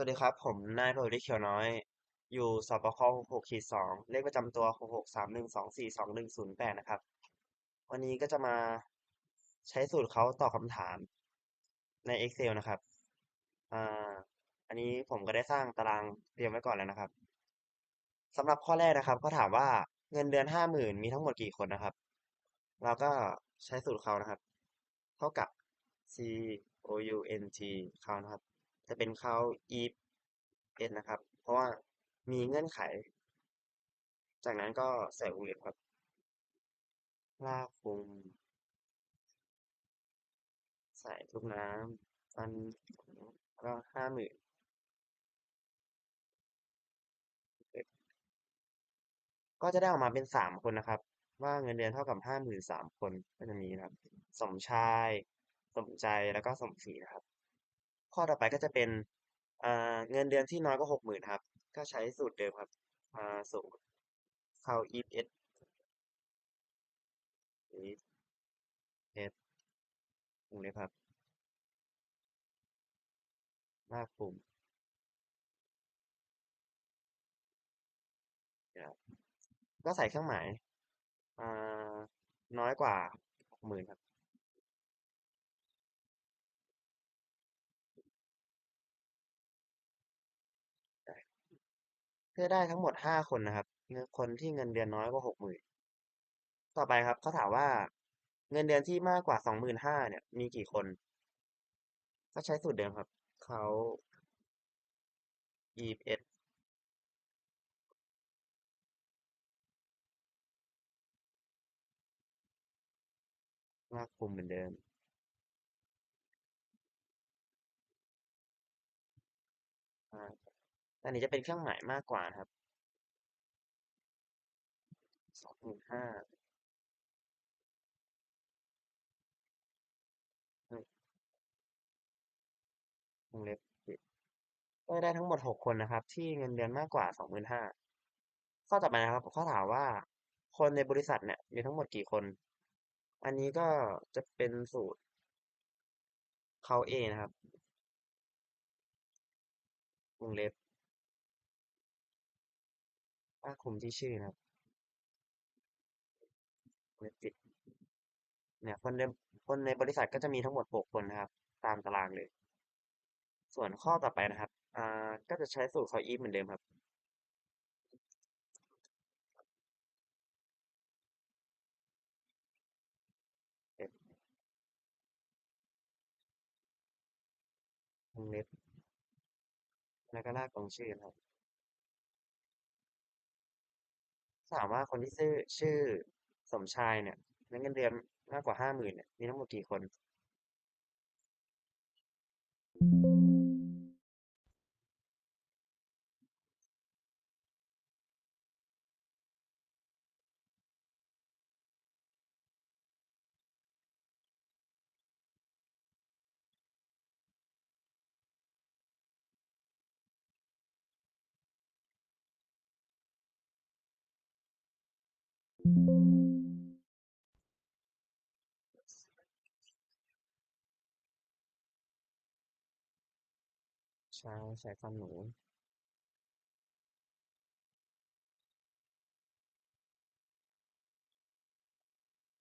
วัสดีครับ ผมนายโรดิเขียวน้อย อยู่สปคหกขีดสองเลขประจำตัวหกหกสามหนึ่งสองสี่สองหนึ่งศูนย์แปดนะครับ วันนี้ก็จะมาใช้สูตรเขาตอบคำถามใน Excel นะครับอ่าอันนี้ผมก็ได้สร้างตารางเตรียมไว้ก่อนแล้วนะครับสำหรับข้อแรกนะครับเขาถามว่าเงินเดือนห้าหมื่นมีทั้งหมดกี่คนนะครับ เราก็ใช้สูตรเขานะครับ เท่ากับ c o u n t เขานะครับ จะเป็นเขา if s นะครับ เพราะว่ามีเงื่อนไข จากนั้นก็ใส่วงเล็บครับ ลากคุมใส่ทุกน้ำฟันก็ห้าหมื่นก็จะได้ออกมาเป็นสามคนนะครับ ว่าเงินเดือนเท่ากับห้าหมื่นสามคนก็จะมีนะครับ สมชาย สมใจแล้วก็สมศรีนะครับ ข้อต่อไปก็จะเป็นเงินเดือนที่น้อยกว่าหกหมื่นครับ ก็ใช้สูตรเดิมครับสูตรเข้า if s if s วงเล็บครับลากปุ่มนะครับก็ใส่เครื่องหมายน้อยกว่าหกหมื่นครับ พื่อได้ทั้งหมดห้าคนนะครับคนที่เงินเดือนน้อยกว่าหกหมื่นต่อไปครับเขาถามว่าเงินเดือนที่มากกว่าสองหมื่นห้าเนี่ย มีกี่คน ก็ใช้สูตรเดิมครับเขา ES ลากปุ่มเหมือนเดิมอ่า อันนี้จะเป็นเครื่องหมายมากกว่าครับสองหมื่นห้าวงเล็บปิดก็ได้ทั้งหมดหกคนนะครับ ที่เงินเดือนมากกว่าสองหมื่นห้าข้อต่อไปนะครับเขาถามว่าคนในบริษัทเนี่ยมีทั้งหมดกี่คน อันนี้ก็จะเป็นสูตรเขาเองนะครับวงเล็บ ผ้าคลุมที่ชื่อนะครับวงเล็บปิดเนี่ยคนในคนในบริษัทก็จะมีทั้งหมดหกคนนะครับ ตามตารางเลย ส่วนข้อต่อไปนะครับอ่าก็จะใช้สูตรเขาอีฟเหมือนเดิมครับเอ็ดวงเล็บแล้วก็ลากตรงชื่อนะครับ ถามว่าคนที่ชื่อชื่อสมชายเนี่ยเงินเดือนมากกว่าห้าหมื่นเนี่ยมีทั้งหมดกี่คน ใช้ใช้ฟันหนู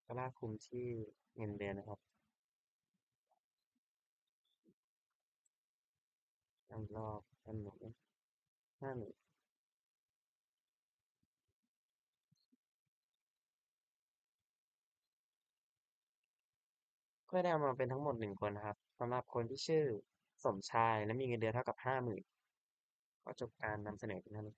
ก็ลากคุมที่เงินเดือนนะครับอันรอบฟันหนูห้าหมื่น ก็ได้เอามาเป็นทั้งหมดหนึ่งคนนะครับสำหรับคนที่ชื่อสมชายและมีเงินเดือนเท่ากับห้าหมื่นก็จบการนำเสนอเพียงเท่านี้